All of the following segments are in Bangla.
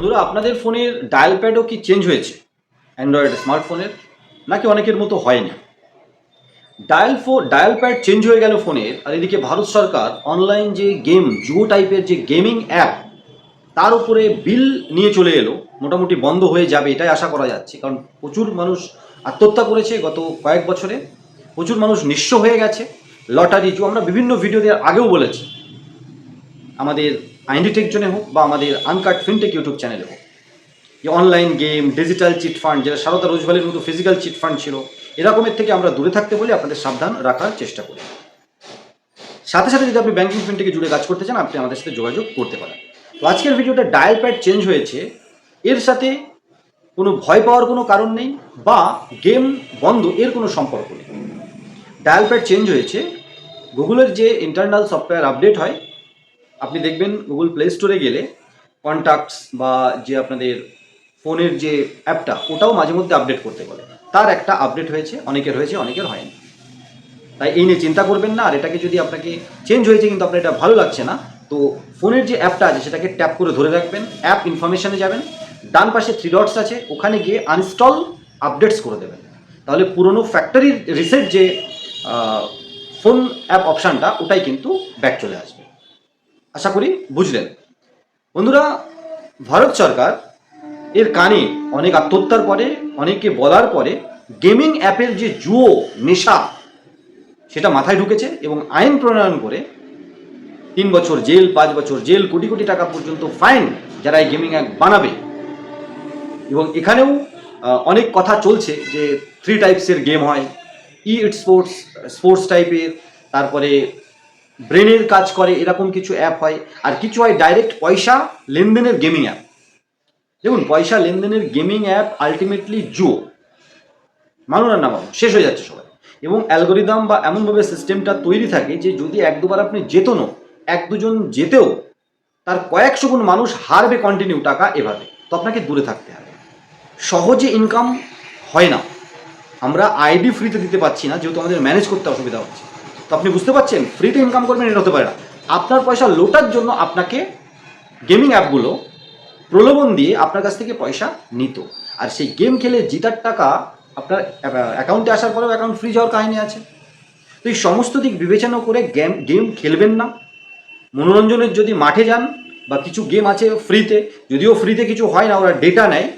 বন্ধুরা, আপনাদের ফোনের ডায়াল প্যাডও কি চেঞ্জ হয়েছে? অ্যান্ড্রয়েড স্মার্টফোনের নাকি অনেকের মতো হয়নি? ডায়াল ফো ডায়াল প্যাড চেঞ্জ হয়ে গেল ফোনের, আর এদিকে ভারত সরকার অনলাইন যে গেম জুয়ো টাইপের যে গেমিং অ্যাপ তার উপরে বিল নিয়ে চলে এলো। মোটামুটি বন্ধ হয়ে যাবে, এটাই আশা করা যাচ্ছে। কারণ প্রচুর মানুষ আত্মহত্যা করেছে গত কয়েক বছরে। প্রচুর মানুষ নিঃস্ব হয়ে গেছে। লটারি জু আমরা বিভিন্ন ভিডিও দেওয়ার আগেও বলেছি। আমাদের আইনডি টেকজনে হোক বা আমাদের আনকাট ফিনটেক ইউটিউব চ্যানেলে হোক। যে online game digital chit fund যেটা সারদা রোজভালির মতো ফিজিক্যাল চিট ফান্ড ছিল, এরকমের থেকে আমরা দূরে থাকতে বলে আপনাদের সাবধান রাখার চেষ্টা করি। সাথে সাথে যদি আপনি ব্যাংকিং ফিনটেকে জুড়ে কাজ করতে চান, আপনি আমাদের সাথে যোগাযোগ করতে পারেন। তো আজকের ভিডিওটা ডায়াল প্যাড চেঞ্জ হয়েছে। এর সাথে কোনো ভয় পাওয়ার কোনো কারণ নেই বা গেম বন্ধ, এর কোনো সম্পর্ক নেই। ডায়াল প্যাড চেঞ্জ হয়েছে। গুগলের যে ইন্টারনাল সফটওয়্যার আপডেট হয় আপনি দেখবেন গুগল প্লে স্টোরে গেলে কন্ট্যাক্টস বা যে আপনাদের ফোনের যে অ্যাপটা, ওটাও মাঝে মধ্যে আপডেট করতে বলে। তার একটা আপডেট হয়েছে, অনেকের হয়েছে, অনেকের হয়নি। তাই এই নিয়ে চিন্তা করবেন না, আর এটাকে যদি আপনাকে চেঞ্জ হয়েছে কিন্তু আপনার এটা ভালো লাগছে না, তো ফোনের যে অ্যাপটা আছে সেটাকে ট্যাপ করে ধরে রাখবেন অ্যাপ ইনফরমেশনে যাবেন, ডান পাশে থ্রি ডটস আছে, ওখানে গিয়ে আনস্টল আপডেটস করে দেবেন। তাহলে পুরনো ফ্যাক্টরির রিসেট যে ফোন অ্যাপ অপশানটা ওটাই কিন্তু ব্যাক চলে আসবে। আশা করি বুঝলেন। বন্ধুরা, ভারত সরকার এর কানে অনেক আত্মহত্যার পরে অনেকে বলার পরে গেমিং অ্যাপের যে জুয়ো নেশা, সেটা মাথায় ঢুকেছে এবং আইন প্রণয়ন করে তিন বছর জেল, পাঁচ বছর জেল, কোটি কোটি টাকা পর্যন্ত ফাইন যারা এই গেমিং অ্যাপ বানাবে। এবং এখানেও অনেক কথা চলছে যে থ্রি টাইপসের গেম হয়। ই স্পোর্টস স্পোর্টস টাইপের তারপরে ব্রেনের কাজ করে, এরকম কিছু অ্যাপ হয়। আর কিছু হয় ডাইরেক্ট পয়সা লেনদেনের গেমিং অ্যাপ দেখুন, পয়সা লেনদেনের গেমিং অ্যাপ আলটিমেটলি মানুন আর না মানুন শেষ হয়ে যাচ্ছে সবাই। এবং অ্যালগোরিদম বা এমনভাবে সিস্টেমটা তৈরি থাকে যে যদি এক দুবার আপনি যেতনও এক দুজন যেতেও, তার কয়েকশো গুণ মানুষ হারবে কন্টিনিউ টাকা এভাবে। তো আপনাকে দূরে থাকতে হবে। সহজে ইনকাম হয় না। আমরা আইডি ফ্রিতে দিতে পারছি না, যেহেতু আমাদের ম্যানেজ করতে অসুবিধা হচ্ছে। তো আপনি বুঝতে পারছেন ফ্রিতে ইনকাম করবেন এটা হতে পারে না। আপনার পয়সা লোটার জন্য আপনাকে গেমিং অ্যাপগুলো প্রলোভন দিয়ে আপনার কাছ থেকে পয়সা নিত। আর সেই গেম খেলে জিতার টাকা আপনার অ্যাকাউন্টে আসার পরেও অ্যাকাউন্ট ফ্রি যাওয়ার কাহিনী আছে। তো এই সমস্ত দিক বিবেচনা করে গেম গেম খেলবেন না। মনোরঞ্জনের যদি মাঠে যান বা কিছু গেম আছে ফ্রিতে যদিও ফ্রিতে কিছু হয় না, ওরা ডেটা নেয়,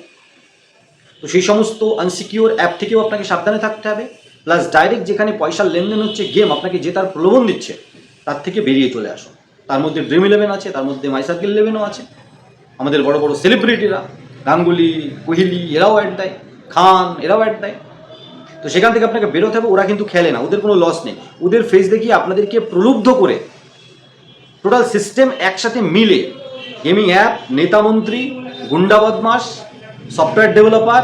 তো সেই সমস্ত আনসিকিওর অ্যাপ থেকেও আপনাকে সাবধানে থাকতে হবে। প্লাস ডাইরেক্ট যেখানে পয়সার লেনদেন হচ্ছে গেম আপনাকে যে তার প্রলোভন দিচ্ছে, তার থেকে বেরিয়ে চলে আসুন তার মধ্যে ড্রিম ইলেভেন আছে, তার মধ্যে মাই সার্কেল ইলেভেনও আছে। আমাদের বড় বড় সেলিব্রিটিরা গাঙ্গুলি, কোহলি, এরাও অ্যাড দেয়, খান, এরাও অ্যাড দেয়। তো সেখান থেকে আপনাকে বেরোতে হবে, ওরা কিন্তু খেলে না, ওদের কোনো লস নেই। ওদের ফেস দেখিয়ে আপনাদেরকে প্রলুব্ধ করে টোটাল সিস্টেম একসাথে মিলে গেমিং অ্যাপ নেতামন্ত্রী গুন্ডা বদমাস সফটওয়্যার ডেভেলপার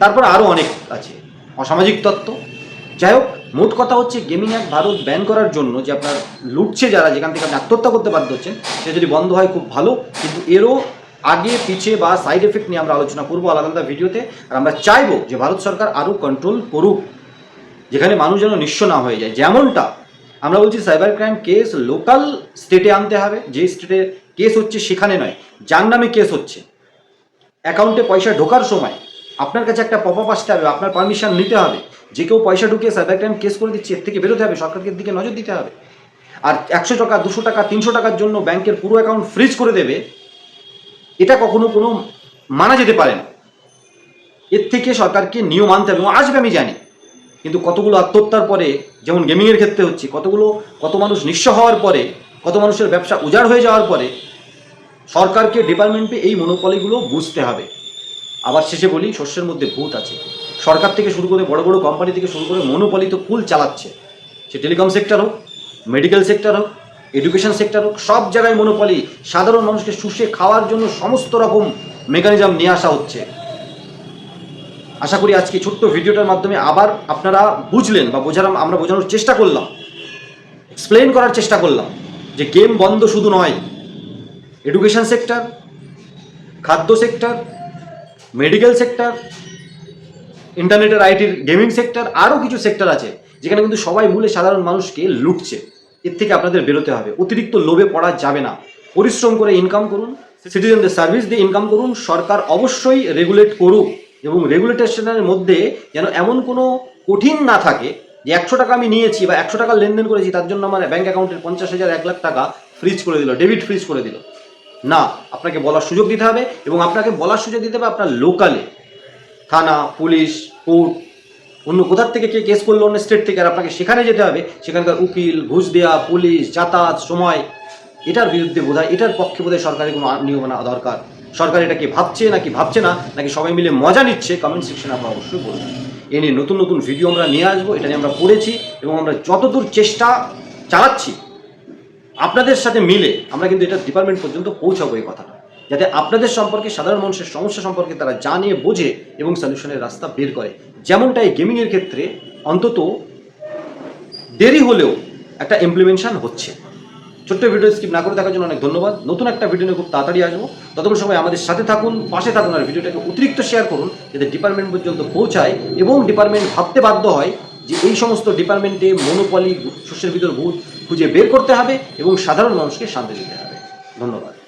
তারপর আরও অনেক আছে। অসামাজিক তত্ত্ব। যাই হোক, মোট কথা হচ্ছে গেমিং অ্যাপ ভারত ব্যান করার জন্য যে আপনার লুটছে যারা, যেখান থেকে আপনি আত্মহত্যা করতে বাধ্য হচ্ছেন, সে যদি বন্ধ হয় খুব ভালো, কিন্তু এরও আগে, পিছে বা সাইড এফেক্ট নিয়ে আমরা আলোচনা করব আলাদা আলাদা ভিডিওতে। আর আমরা চাইব যে ভারত সরকার আরও কন্ট্রোল করুক, যেখানে মানুষ যেন নিঃস্ব না হয়ে যায়। যেমনটা আমরা বলছি সাইবার ক্রাইম কেস লোকাল স্টেটে আনতে হবে যে স্টেটে কেস হচ্ছে সেখানে নয়, যার নামে কেস হচ্ছে। অ্যাকাউন্টে পয়সা ঢোকার সময় আপনার কাছে একটা পপ আপ আসতে হবে, আপনার পারমিশন নিতে হবে। যে কেউ পয়সা ঢুকিয়ে সাইবার ক্রাইম কেস করে দিচ্ছে, এর থেকে বেরোতে হবে সরকারের দিকে নজর দিতে হবে। আর একশো টাকা, দুশো টাকা, তিনশো টাকার জন্য ব্যাংকের পুরো অ্যাকাউন্ট ফ্রিজ করে দেবে, এটা কখনো কোনো মানা যেতে পারে না। এর থেকে সরকারকে নিয়ম আনতে হবে, এবং আসবে আমি জানি। কিন্তু কতগুলো আত্মহত্যার পরে, যেমন গেমিংয়ের ক্ষেত্রে হচ্ছে, কতগুলো, কত মানুষ নিঃস্ব হওয়ার পরে, কত মানুষের ব্যবসা উজাড় হয়ে যাওয়ার পরে, সরকারকে ডিপার্টমেন্টে এই মনোপলিগুলো বুঝতে হবে। আবার শেষে বলি, শস্যের মধ্যে ভূত আছে। সরকার থেকে শুরু করে বড় বড় কোম্পানি থেকে শুরু করে মনোপলি তো ফুল চালাচ্ছে। সে টেলিকম সেক্টর হোক, মেডিকেল সেক্টর হোক, এডুকেশন সেক্টর হোক, সব জায়গায় মনোপলি। সাধারণ মানুষকে শুষে খাওয়ার জন্য সমস্ত রকম মেকানিজম নিয়ে আসা হচ্ছে। আশা করি আজকে ছোট্ট ভিডিওটার মাধ্যমে আবার আপনারা বুঝলেন বা বোঝার আমরা বোঝানোর চেষ্টা করলাম। এক্সপ্লেন করার চেষ্টা করলাম যে গেম বন্ধ শুধু নয়, এডুকেশন সেক্টর, খাদ্য সেক্টর মেডিকেল সেক্টর ইন্টারনেটের আইটির গেমিং সেক্টর আরও কিছু সেক্টর আছে, যেখানে কিন্তু সবাই মূলে সাধারণ মানুষকে লুটছে। এর থেকে আপনাদের বেরোতে হবে। অতিরিক্ত লোভে পড়া যাবে না। পরিশ্রম করে ইনকাম করুন সিটিজেনদের সার্ভিস দিয়ে ইনকাম করুন, সরকার অবশ্যই রেগুলেট করুক এবং রেগুলেটেশনের মধ্যে যেন এমন কোনো কঠিন না থাকে যে একশো টাকা আমি নিয়েছি বা একশো টাকা লেনদেন করেছি, তার জন্য আমার ব্যাঙ্ক অ্যাকাউন্টের পঞ্চাশ হাজার, এক লাখ টাকা ফ্রিজ করে দিল ডেবিট ফ্রিজ করে দিল। না, আপনাকে বলার সুযোগ দিতে হবে এবং আপনাকে বলার সুযোগ দিতে হবে আপনার লোকালে। থানা, পুলিশ, কোর্ট, অন্য কোথার থেকে কে কেস করল, অন্য স্টেট থেকে, আর আপনাকে সেখানে যেতে হবে। সেখানকার উকিল, ঘুষ দেওয়া পুলিশ, যাতায়াত, সময়, এটার বিরুদ্ধে বোধহয়, এটার পক্ষে বোধহয় সরকারের কোনো নিয়ম আনা দরকার। সরকার এটা কি ভাবছে নাকি ভাবছে না, নাকি সবাই মিলে মজা নিচ্ছে কমেন্ট সেকশনে আপনারা অবশ্যই বলবেন এ নিয়ে নতুন নতুন ভিডিও আমরা নিয়ে আসব, এটা নিয়ে আমরা পড়েছি এবং আমরা যতদূর চেষ্টা চালাচ্ছি আপনাদের সাথে মিলে আমরা কিন্তু এটা ডিপার্টমেন্ট পর্যন্ত পৌঁছাবো এই কথাটা। যাতে আপনাদের সম্পর্কে সাধারণ মানুষের সমস্যা সম্পর্কে তারা জানে, বোঝে এবং সলিউশনের রাস্তা বের করে। যেমনটা এই গেমিংয়ের ক্ষেত্রে অন্তত দেরি হলেও একটা ইমপ্লিমেন্টেশন হচ্ছে। ছোট্ট ভিডিও স্কিপ না করে দেখার জন্য অনেক ধন্যবাদ। নতুন একটা ভিডিও নিয়ে খুব তাড়াতাড়ি আসব। ততক্ষণ সময় আমাদের সাথে থাকুন, পাশে থাকুন আর ভিডিওটাকে অতিরিক্ত শেয়ার করুন যাতে ডিপার্টমেন্ট পর্যন্ত পৌঁছায় এবং ডিপার্টমেন্ট ভাবতে বাধ্য হয় যে এই সমস্ত ডিপার্টমেন্টে মনোপলি শস্যের ভিতর ভূত খুঁজে বের করতে হবে এবং সাধারণ মানুষকে শান্তি দিতে হবে। ধন্যবাদ।